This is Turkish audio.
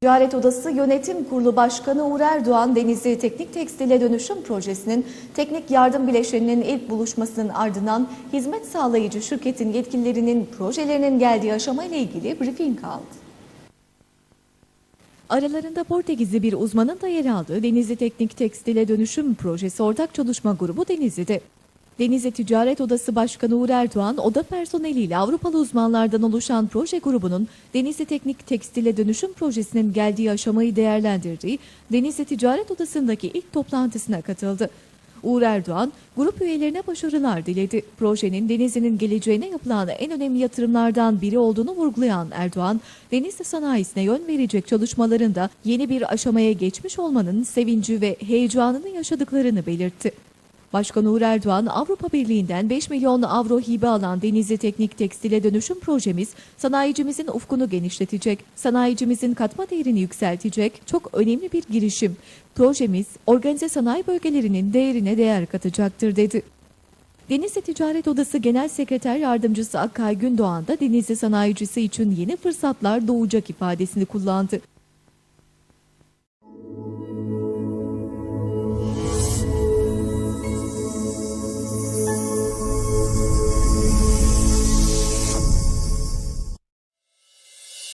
Ticaret Odası Yönetim Kurulu Başkanı Uğur Erdoğan, Denizli Teknik Tekstile Dönüşüm Projesi'nin teknik yardım bileşeninin ilk buluşmasının ardından hizmet sağlayıcı şirketin yetkililerinin projelerinin geldiği aşama ile ilgili briefing aldı. Aralarında Portekizli bir uzmanın da yer aldığı Denizli Teknik Tekstile Dönüşüm Projesi Ortak Çalışma Grubu Denizli'de. Denizli Ticaret Odası Başkanı Uğur Erdoğan, oda personeliyle Avrupalı uzmanlardan oluşan proje grubunun Denizli Teknik Tekstile Dönüşüm Projesi'nin geldiği aşamayı değerlendirdiği Denizli Ticaret Odası'ndaki ilk toplantısına katıldı. Uğur Erdoğan, grup üyelerine başarılar diledi. Projenin Denizli'nin geleceğine yapılan en önemli yatırımlardan biri olduğunu vurgulayan Erdoğan, Denizli sanayisine yön verecek çalışmalarında yeni bir aşamaya geçmiş olmanın sevinci ve heyecanını yaşadıklarını belirtti. Başkan Uğur Erdoğan, Avrupa Birliği'nden 5 milyon avro hibe alan Denizli Teknik Tekstile Dönüşüm projemiz, sanayicimizin ufkunu genişletecek, sanayicimizin katma değerini yükseltecek çok önemli bir girişim. Projemiz, organize sanayi bölgelerinin değerine değer katacaktır dedi. Denizli Ticaret Odası Genel Sekreter Yardımcısı Akkay Gündoğan da Denizli sanayicisi için yeni fırsatlar doğacak ifadesini kullandı.